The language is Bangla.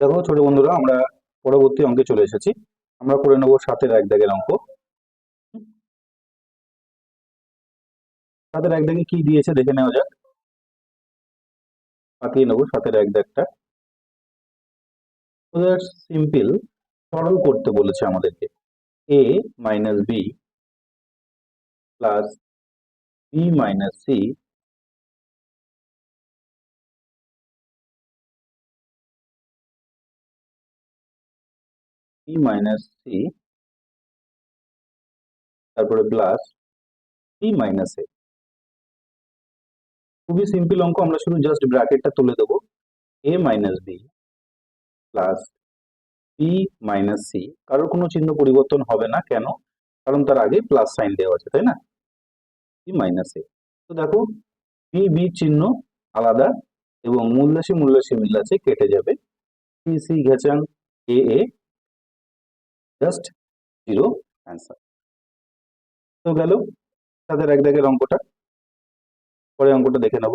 দেখো ছোট বন্ধুরা, আমরা পরবর্তী অঙ্কে চলে এসেছি। আমরা করে নেব সাতের এক দাগের অঙ্ক। সাতের এক দাগে কি দিয়েছে দেখে নেওয়া যাক। পাকিয়ে নেব সাতের এক দাগটা। সিম্পল সরল করতে বলেছে আমাদেরকে। A minus B plus B minus C B minus C তারপরে প্লাস বি মাইনাস এ খুবই সিম্পল অঙ্ক, আমরা শুধু জাস্ট ব্র্যাকেটটা তুলে দেবো। A minus B plus B minus C কারোর কোনো চিহ্ন পরিবর্তন হবে না, কেন? কারণ তার আগে প্লাস সাইন দেওয়া আছে, তাই না? বি মাইনাস এ তো দেখো বি বি চিহ্ন আলাদা এবং মূল্যাসী মূল্যাসী মিল আছে, কেটে যাবে। C C ঘেচাং A A just zero answer তো গেল তাদের এক দাগের অঙ্কটা পরে অঙ্কটা দেখে নেব।